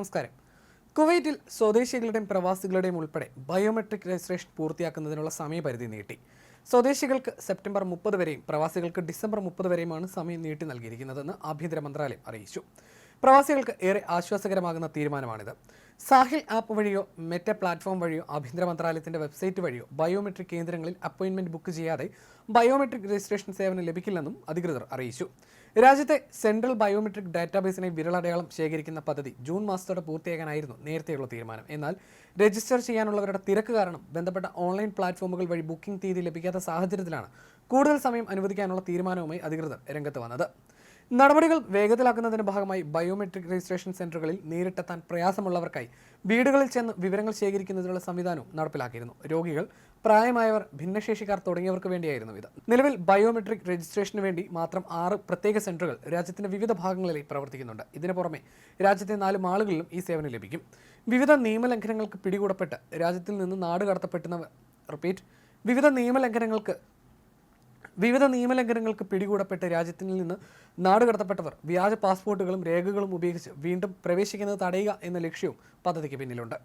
നമസ്കാരം. കുവൈറ്റിൽ സ്വദേശികളുടെയും പ്രവാസികളുടെയും ഉൾപ്പെടെ ബയോമെട്രിക് രജിസ്ട്രേഷൻ പൂർത്തിയാക്കുന്നതിനുള്ള സമയപരിധി നീട്ടി. സ്വദേശികൾക്ക് സെപ്റ്റംബർ മുപ്പത് വരെയും പ്രവാസികൾക്ക് ഡിസംബർ മുപ്പത് വരെയുമാണ് സമയം നീട്ടി നൽകിയിരിക്കുന്നതെന്ന് ആഭ്യന്തര മന്ത്രാലയം അറിയിച്ചു. പ്രവാസികൾക്ക് ഏറെ ആശ്വാസകരമാകുന്ന തീരുമാനമാണിത്. സാഹിൽ ആപ്പ് വഴിയോ മെറ്റ പ്ലാറ്റ്ഫോം വഴിയോ ആഭ്യന്തര മന്ത്രാലയത്തിന്റെ വെബ്സൈറ്റ് വഴിയോ ബയോമെട്രിക് കേന്ദ്രങ്ങളിൽ അപ്പോയിന്റ്മെന്റ് ബുക്ക് ചെയ്യാതെ ബയോമെട്രിക് രജിസ്ട്രേഷൻ സേവനം ലഭിക്കില്ലെന്നും അധികൃതർ അറിയിച്ചു. രാജ്യത്തെ സെൻട്രൽ ബയോമെട്രിക് ഡാറ്റാബേസിനെ വിരളടയാളം ശേഖരിക്കുന്ന പദ്ധതി ജൂൺ മാസത്തോടെ പൂർത്തിയാക്കാനായിരുന്നു നേരത്തെയുള്ള തീരുമാനം. എന്നാൽ രജിസ്റ്റർ ചെയ്യാനുള്ളവരുടെ തിരക്ക് കാരണം ബന്ധപ്പെട്ട ഓൺലൈൻ പ്ലാറ്റ്ഫോമുകൾ വഴി ബുക്കിംഗ് തീയതി ലഭിക്കാത്ത സാഹചര്യത്തിലാണ് കൂടുതൽ സമയം അനുവദിക്കാനുള്ള തീരുമാനവുമായി അധികൃതർ രംഗത്ത് വന്നത്. നടപടികൾ വേഗത്തിലാക്കുന്നതിന്റെ ഭാഗമായി ബയോമെട്രിക് രജിസ്ട്രേഷൻ സെന്ററുകളിൽ നേരിട്ടെത്താൻ പ്രയാസമുള്ളവർക്കായി വീടുകളിൽ ചെന്ന് വിവരങ്ങൾ ശേഖരിക്കുന്നതിനുള്ള സംവിധാനവും നടപ്പിലാക്കിയിരുന്നു. രോഗികൾ പ്രായമായവർ ഭിന്നശേഷിക്കാർ തുടങ്ങിയവർക്ക് വേണ്ടിയായിരുന്നു ഇത്. നിലവിൽ ബയോമെട്രിക് രജിസ്ട്രേഷന് വേണ്ടി മാത്രം ആറ് പ്രത്യേക സെന്ററുകൾ രാജ്യത്തിന്റെ വിവിധ ഭാഗങ്ങളിൽ പ്രവർത്തിക്കുന്നുണ്ട്. ഇതിനു പുറമെ രാജ്യത്തെ നാല് മാളുകളിലും ഈ സേവനം ലഭിക്കും. വിവിധ നിയമലംഘനങ്ങൾക്ക് പിടികൂടപ്പെട്ട് രാജ്യത്തിൽ നിന്ന് നാട് കടത്തപ്പെട്ടുന്നവർ റിപ്പീറ്റ് വിവിധ നിയമലംഘനങ്ങൾക്ക് വിവിധ നിയമലംഘനങ്ങൾക്ക് പിടികൂടപ്പെട്ട് രാജ്യത്തിൽ നിന്ന് നാടുകടത്തപ്പെട്ടവർ വ്യാജ പാസ്പോർട്ടുകളും രേഖകളും ഉപയോഗിച്ച് വീണ്ടും പ്രവേശിക്കുന്നത് തടയുക എന്ന ലക്ഷ്യവും പദ്ധതിക്ക് പിന്നിലുണ്ട്.